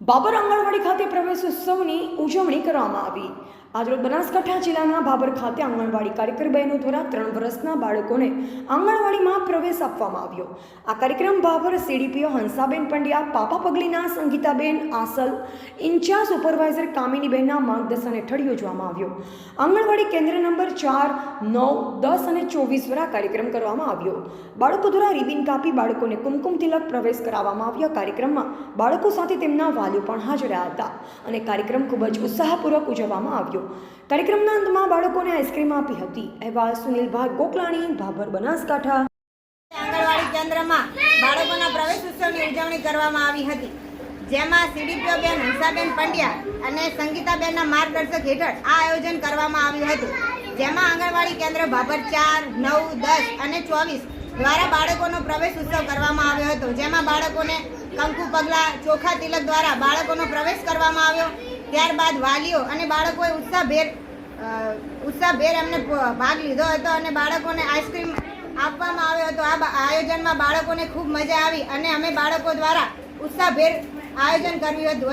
બાબર આંગણવાડી ખાતે પ્રવેશ ઉત્સવની ઉજવણી કરવામાં આવી. આજરોજ બનાસકાંઠા જિલ્લાના ભાભર ખાતે આંગણવાડી કાર્યકર બહેનો દ્વારા ત્રણ વર્ષના બાળકોને આંગણવાડીમાં પ્રવેશ આપવામાં આવ્યો. આ કાર્યક્રમ ભાભર સીડીપીઓ હંસાબેન પંડ્યા, પાપા પગલીના સંગીતાબેન આસલ, ઇન્ચાર્જ સુપરવાઇઝર કામિનીબેનના માર્ગદર્શન હેઠળ યોજવામાં આવ્યો. આંગણવાડી કેન્દ્ર નંબર ચાર, નવ, દસ અને ચોવીસ દ્વારા કાર્યક્રમ કરવામાં આવ્યો. બાળકો દ્વારા રિબિન કાપી બાળકોને કુમકુમ તિલક પ્રવેશ કરાવવામાં આવ્યો. કાર્યક્રમમાં બાળકો સાથે તેમના વાલીઓ પણ હાજર હતા અને કાર્યક્રમ ખૂબ જ ઉત્સાહપૂર્વક ઉજવવામાં આવ્યો. કાર્યક્રમના અંતમાં બાળકોને આઈસ્ક્રીમ આપી હતી. અહેવાલ સુનિલભાઈ ગોકલાણી, ભાભર બનાસકાંઠા. આંગણવાડી કેન્દ્રમાં બાળકોના પ્રવેશ ઉત્સવની ઉજવણી કરવામાં આવી હતી. જેમાં સીડીપીઓ બેન હંસાબેન પંડ્યા અને સંગીતાબેનના માર્ગદર્શક હેઠળ આ આયોજન કરવામાં આવ્યું હતું. જેમાં આંગણવાડી કેન્દ્ર ભાભર ચાર, નવ, દસ અને ચોવીસ દ્વારા બાળકોનો પ્રવેશ ઉત્સવ કરવામાં આવ્યો હતો. જેમાં બાળકોને કંકુ પગલા, ચોખા તિલક દ્વારા બાળકોનો પ્રવેશ કરવામાં આવ્યો. ત્યારબાદ વાલીઓ અને બાળકોએ ઉત્સાહભેર ઉત્સાહભેર એમને ભાગ લીધો હતો અને બાળકોને આઈસ્ક્રીમ આપવામાં આવ્યો હતો. આ આયોજનમાં બાળકોને ખૂબ મજા આવી અને અમે બાળકો દ્વારા ઉત્સાહભેર આયોજન કર્યું હતું.